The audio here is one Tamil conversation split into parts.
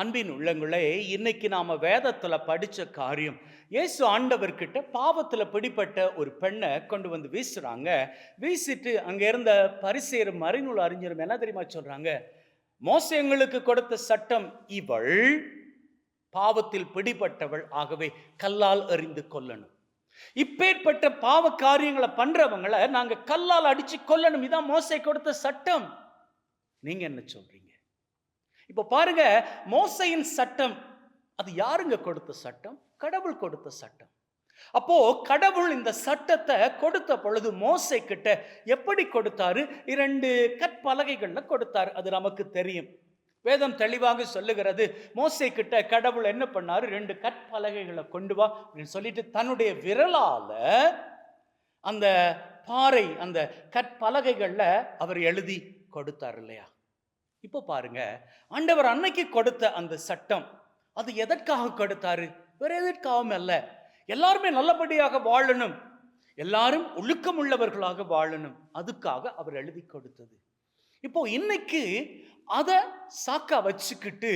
அன்பின் உள்ளங்களே இன்னைக்கு நாம வேதத்துல படிச்ச காரியம் இயேசு ஆண்டவர்கிட்ட பாவத்துல பிடிப்பட்ட ஒரு பெண்ணை கொண்டு வந்து வீசுறாங்க. வீசிட்டு அங்க இருந்த பரிசேரும் மறைநூல் அறிஞரும் என்ன தெரியுமா சொல்றாங்க? மோசே எங்களுக்கு கொடுத்த சட்டம் இவள் பாவத்தில் பிடிபட்டவள் ஆகவே கல்லால் அறிந்து கொல்லணும். இப்பேற்பட்ட பாவ காரியங்களை பண்றவங்களை நாங்க கல்லால் அடிச்சு கொல்லணும். இதான் மோசை கொடுத்த சட்டம். நீங்க என்ன சொல்கிறீங்க இப்போ பாருங்க மோசையின் சட்டம் அது யாருங்க கொடுத்த சட்டம்? கடவுள் கொடுத்த சட்டம். அப்போ கடவுள் இந்த சட்டத்தை கொடுத்த பொழுது மோசை கிட்ட எப்படி கொடுத்தாரு? இரண்டு கற்பலகைகள்ல கொடுத்தாரு. அது நமக்கு தெரியும். வேதம் தெளிவாக சொல்லுகிறது மோசை கிட்ட கடவுள் என்ன பண்ணாரு? ரெண்டு கற்பலகைகளை கொண்டு வா அப்படின்னு சொல்லிட்டு தன்னுடைய விரலால அந்த பாறை அந்த கற்பலகைகளில் அவர் எழுதி கொடுத்தார் இல்லையா? இப்போ பாருங்க ஆண்டவர் அன்னைக்கு கொடுத்த அந்த சட்டம் அது எதற்காக கொடுத்தாரு? வேற எதற்காகவும் அல்ல. எல்லாருமே நல்லபடியாக வாழணும். எல்லாரும் ஒழுக்கம் உள்ளவர்களாக வாழணும். அதுக்காக அவர் எழுதி கொடுத்தது. இப்போ இன்னைக்கு அதை சாக்கா வச்சுக்கிட்டு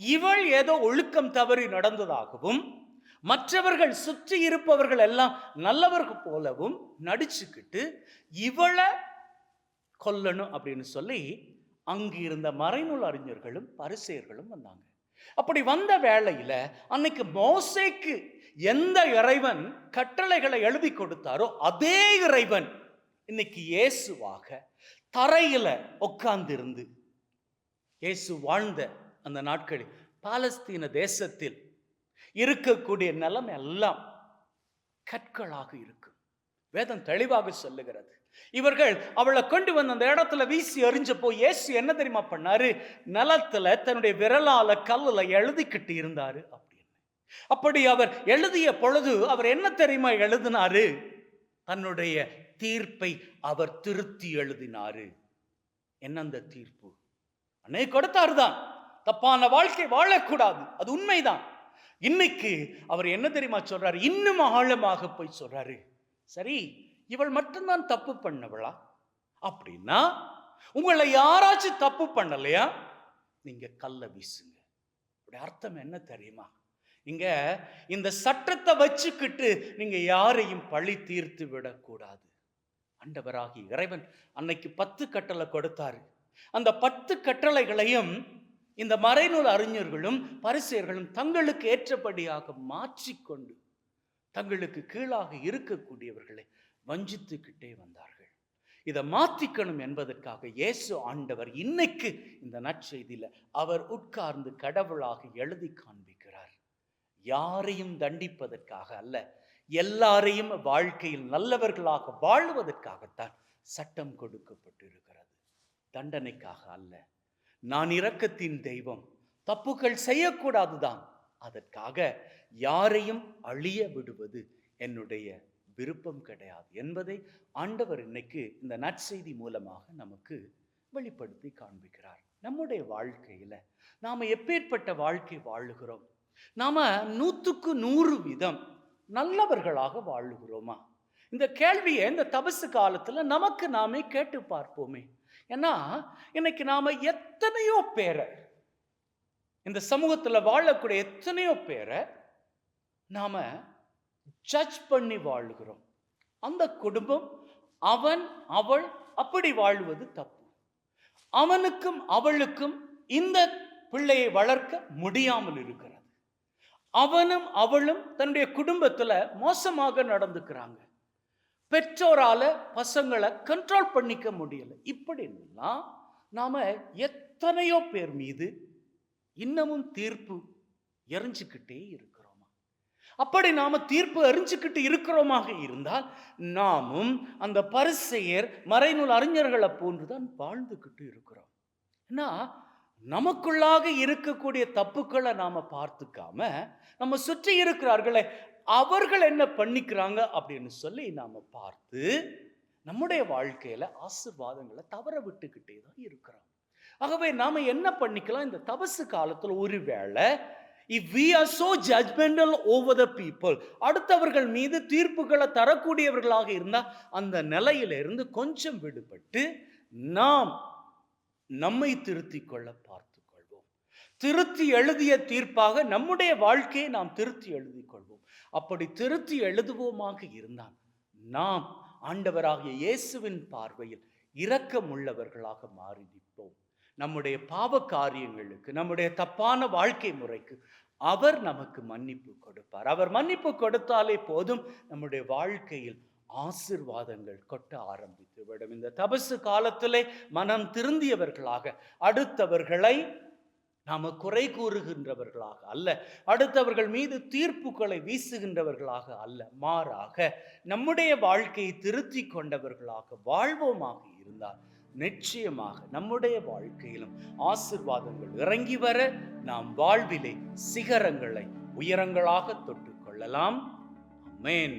இவள் ஏதோ ஒழுக்கம் தவறி நடந்ததாகவும் மற்றவர்கள் சுற்றி இருப்பவர்கள் எல்லாம் நல்லவர்கள் போலவும் நடிச்சுக்கிட்டு இவளை கொல்லணும் அப்படின்னு சொல்லி அங்கு இருந்த மறைநூல் அறிஞர்களும் பரிசெயர்களும் வந்தாங்க. அப்படி வந்த வேளையில அன்னைக்கு மோசைக்கு எந்த இறைவன் கட்டளைகளை எழுதி கொடுத்தாரோ அதே இறைவன் இன்னைக்கு இயேசுவாக தரையில உட்கார்ந்திருந்து இயேசு வாழ்ந்த அந்த நாட்களில் பாலஸ்தீன தேசத்தில் இருக்கக்கூடிய நிலம் எல்லாம் கற்களாக இருக்கும் வேதம் தெளிவாக சொல்லுகிறது. இவர்கள் அவளை கொண்டு வந்து அந்த இடத்துல வீசி எறிஞ்சப்போ இயேசு என்ன தெரியுமா பண்ணாரு? நிலத்துல தன்னுடைய விரலால கல்லுல எழுதிக்கிட்டு இருந்தாரு அப்படின்னு. அப்படி அவர் எழுதிய பொழுது அவர் என்ன தெரியுமா எழுதினாரு? தன்னுடைய தீர்ப்பை அவர் திருத்தி எழுதினாரு. என்ன அந்த தீர்ப்பு? அன்னை கொடுத்தாரு தான். தப்பான வாழ்க்கை வாழக்கூடாது. அது உண்மைதான். இன்னைக்கு அவர் என்ன தெரியுமா சொல்றாரு? இன்னும் ஆழமாக போய் சொல்றாரு. சரி இவள் மட்டும்தான் தப்பு பண்ணவளா? அப்படின்னா உங்களை யாராச்சும் தப்பு பண்ணலையா? நீங்க கல்ல வீசுங்க. அப்படி அர்த்தம் என்ன தெரியுமா? இங்க இந்த சட்டத்தை வச்சுக்கிட்டு நீங்க யாரையும் பழி தீர்த்து விடக்கூடாது. அண்டவராகி இறைவன் அன்னைக்கு பத்து கட்டளை கொடுத்தாரு. அந்த பத்து கட்டளைகளையும் இந்த மறைநூல் அறிஞர்களும் பரிசெயர்களும் தங்களுக்கு ஏற்றபடியாக மாற்றிக்கொண்டு தங்களுக்கு கீழாக இருக்கக்கூடியவர்களை வஞ்சித்துக்கிட்டே வந்தார்கள். இதை மாற்றிக்கணும் என்பதற்காக இயேசு ஆண்டவர் இன்னைக்கு இந்த நற்செய்தியில் அவர் உட்கார்ந்து கடவுளாக எழுதி காண்பிக்கிறார். யாரையும் தண்டிப்பதற்காக அல்ல எல்லாரையும் வாழ்க்கையில் நல்லவர்களாக வாழ்வதற்காகத்தான் சட்டம் கொடுக்கப்பட்டிருக்கிறது. தண்டனைக்காக அல்ல நான் இரக்கத்தின் தெய்வம் தப்புகள் செய்யக்கூடாதுதான் அதற்காக யாரையும் அழிய விடுவது என்னுடைய விருப்பம் கிடையாது என்பதை ஆண்டவர் இன்னைக்கு இந்த நற்செய்தி மூலமாக நமக்கு வெளிப்படுத்தி காண்பிக்கிறார். நம்முடைய வாழ்க்கையில் நாம் எப்பேற்பட்ட வாழ்க்கை வாழுகிறோம்? நாம் நூற்றுக்கு நூறு வீதம் நல்லவர்களாக வாழுகிறோமா? இந்த கேள்வியை இந்த தபசு காலத்தில் நமக்கு நாமே கேட்டு பார்ப்போமே. ஏன்னா இன்னைக்கு நாம் எத்தனையோ பேரை இந்த சமூகத்தில் வாழக்கூடிய எத்தனையோ பேரை நாம் ஜட்ஜ் பண்ணி வாழுகிறோம். அந்த குடும்பம் அவன் அவள் அப்படி வாழ்வது தப்பு. அவனுக்கும் அவளுக்கும் இந்த பிள்ளையை வளர்க்க முடியாமல் இருக்கிறது. அவனும் அவளும் தன்னுடைய குடும்பத்தில் மோசமாக நடந்துக்கிறாங்க. பெற்றோரால் பசங்களை கண்ட்ரோல் பண்ணிக்க முடியல. இப்படின்னா நாம் எத்தனையோ பேர் மீது இன்னமும் தீர்ப்பு எரிஞ்சுக்கிட்டே இருக்கிறோமா? அப்படி நாம தீர்ப்பு அறிஞ்சுக்கிட்டு இருக்கிறோமாக இருந்தால் நாமும் அந்த பரிசெயர் மறைநூல் அறிஞர்களை போன்றுதான் வாழ்ந்துக்கிட்டு இருக்கிறோம். ஏன்னா நமக்குள்ளாக இருக்கக்கூடிய தப்புக்களை நாம பார்த்துக்காம நம்ம சுற்றி இருக்கிறார்களே அவர்கள் என்ன பண்ணிக்கிறாங்க அப்படின்னு சொல்லி நாம பார்த்து நம்முடைய வாழ்க்கையில ஆசிர்வாதங்களை தவற விட்டுக்கிட்டே தான் இருக்கிறோம். ஆகவே நாம் என்ன பண்ணிக்கலாம்? இந்த தபசு காலத்தில் ஒருவேளை if we are so judgmental over the people அடுத்தவர்கள் மீது தீர்ப்புகளை தரக்கூடியவர்களாக இருந்தால் அந்த நிலையிலிருந்து கொஞ்சம் விடுபட்டு நாம் நம்மை திருத்திக் கொள்ள பார்த்து கொள்வோம். திருத்தி எழுதிய தீர்ப்பாக நம்முடைய வாழ்க்கையை நாம் திருத்தி எழுதிக் கொள்வோம். அப்படி திருத்தி எழுதுவோமாக இருந்தால் நாம் ஆண்டவராகிய இயேசுவின் பார்வையில் இரக்கமுள்ளவர்களாக மாறி நிற்போம். நம்முடைய பாவ காரியங்களுக்கு நம்முடைய தப்பான வாழ்க்கை முறைக்கு அவர் நமக்கு மன்னிப்பு கொடுப்பார். அவர் மன்னிப்பு கொடுத்தாலே போதும் நம்முடைய வாழ்க்கையில் ஆசிர்வாதங்கள் கொட்ட ஆரம்பித்து விடும். இந்த தபசு காலத்திலே மனம் திருந்தியவர்களாக அடுத்தவர்களை நாம் குறை கூறுகின்றவர்களாக அல்ல அடுத்தவர்கள் மீது தீர்ப்புகளை வீசுகின்றவர்களாக அல்ல மாறாக நம்முடைய வாழ்க்கையை திருத்தி கொண்டவர்களாக வாழ்வோமாக இருந்தால் நிச்சயமாக நம்முடைய வாழ்க்கையிலும் ஆசிர்வாதங்கள் இறங்கி வர நாம் வாழ்விலே சிகரங்களை உயரங்களாக தொட்டுக்கொள்ளலாம் மேன் அமேன்